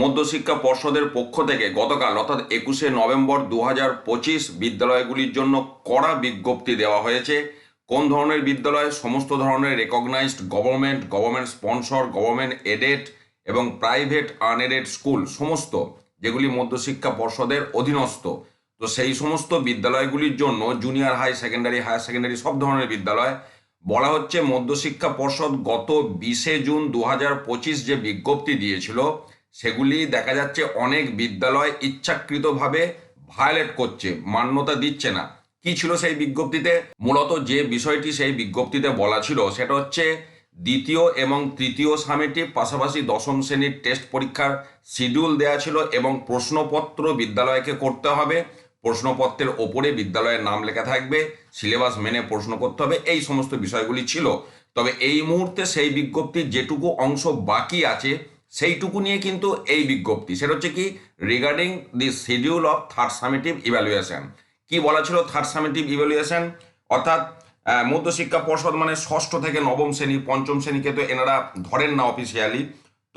মধ্যশিক্ষা পর্ষদের পক্ষ থেকে গতকাল, অর্থাৎ একুশে নভেম্বর দু পঁচিশ, বিদ্যালয়গুলির জন্য কড়া বিজ্ঞপ্তি দেওয়া হয়েছে। কোন ধরনের বিদ্যালয়? সমস্ত ধরনের recognised government government sponsor government aided এবং প্রাইভেট আনএডেড স্কুল সমস্ত যেগুলি মধ্যশিক্ষা পর্ষদের অধীনস্থ। তো সেই সমস্ত বিদ্যালয়গুলির জন্য junior high secondary higher secondary সব ধরনের বিদ্যালয়। বলা হচ্ছে মধ্যশিক্ষা পর্ষদ গত বিশে জুন দু হাজার পঁচিশ যে বিজ্ঞপ্তি দিয়েছিল সেগুলি দেখা যাচ্ছে অনেক বিদ্যালয় ইচ্ছাকৃতভাবে ভায়োলেট করছে, মান্যতা দিচ্ছে না। কি ছিল সেই বিজ্ঞপ্তিতে? মূলত যে বিষয়টি সেই বিজ্ঞপ্তিতে বলা ছিল সেটা হচ্ছে দ্বিতীয় এবং তৃতীয় সামেটিভ পাশাপাশি দশম শ্রেণির টেস্ট পরীক্ষার শিডিউল দেওয়া ছিল এবং প্রশ্নপত্র বিদ্যালয়কে করতে হবে। প্রশ্নপত্রের ওপরে বিদ্যালয়ের নাম লেখা থাকবে সিলেবাস মেনে প্রশ্ন করতে হবে, এই সমস্ত বিষয়গুলি ছিল। তবে এই মুহূর্তে সেই বিজ্ঞপ্তির যেটুকু অংশ বাকি আছে সেইটুকু নিয়ে কিন্তু এই বিজ্ঞপ্তি। সেটা হচ্ছে কি regarding the schedule of third summative evaluation কি বলা ছিল থার্ড সামেটিভ ইভ্যালুয়েশন অর্থাৎ মধ্যশিক্ষা পর্ষদ মানে ষষ্ঠ থেকে নবম শ্রেণি, পঞ্চম শ্রেণীকে তো এনারা ধরেন না অফিসিয়ালি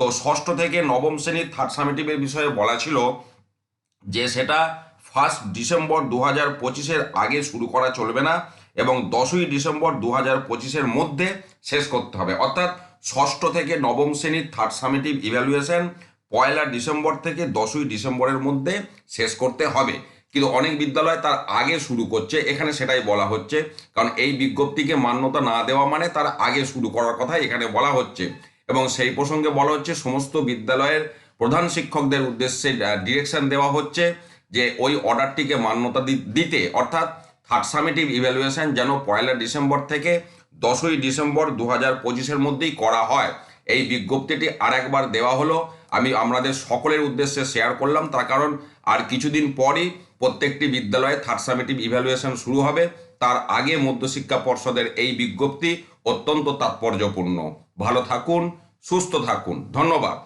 তো ষষ্ঠ থেকে নবম শ্রেণির থার্ড সামেটিভের বিষয়ে বলা ছিল যে সেটা ফার্স্ট ডিসেম্বর দু হাজার পঁচিশের আগে শুরু করা চলবে না এবং দশই ডিসেম্বর দু হাজার পঁচিশের মধ্যে শেষ করতে হবে। অর্থাৎ ষষ্ঠ থেকে নবম শ্রেণির থার্ড সামেটিভ ইভ্যালুয়েশন পয়লা ডিসেম্বর থেকে দশই ডিসেম্বরের মধ্যে শেষ করতে হবে। কিন্তু অনেক বিদ্যালয় তার আগে শুরু করছে, এখানে সেটাই বলা হচ্ছে। কারণ এই বিজ্ঞপ্তিকে মান্যতা না দেওয়া মানে তার আগে শুরু করার কথা এখানে বলা হচ্ছে। এবং সেই প্রসঙ্গে বলা হচ্ছে, সমস্ত বিদ্যালয়ের প্রধান শিক্ষকদের উদ্দেশ্যে ডিরেকশন দেওয়া হচ্ছে যে ওই অর্ডারটিকে মান্যতা দিতে। অর্থাৎ থার্ড সামেটিভ ইভ্যালুয়েশন যেন পয়লা ডিসেম্বর থেকে দশই ডিসেম্বর দু হাজার পঁচিশের মধ্যেই করা হয়। এই বিজ্ঞপ্তিটি আরেকবার দেওয়া হলো। আমি আমাদের সকলের উদ্দেশ্যে শেয়ার করলাম। তার কারণ আর কিছুদিন পরই প্রত্যেকটি বিদ্যালয়ে থার্ড সামেটিভ ইভ্যালুয়েশন শুরু হবে। তার আগে মধ্যশিক্ষা পর্ষদের এই বিজ্ঞপ্তি অত্যন্ত তাৎপর্যপূর্ণ। ভালো থাকুন, সুস্থ থাকুন। ধন্যবাদ।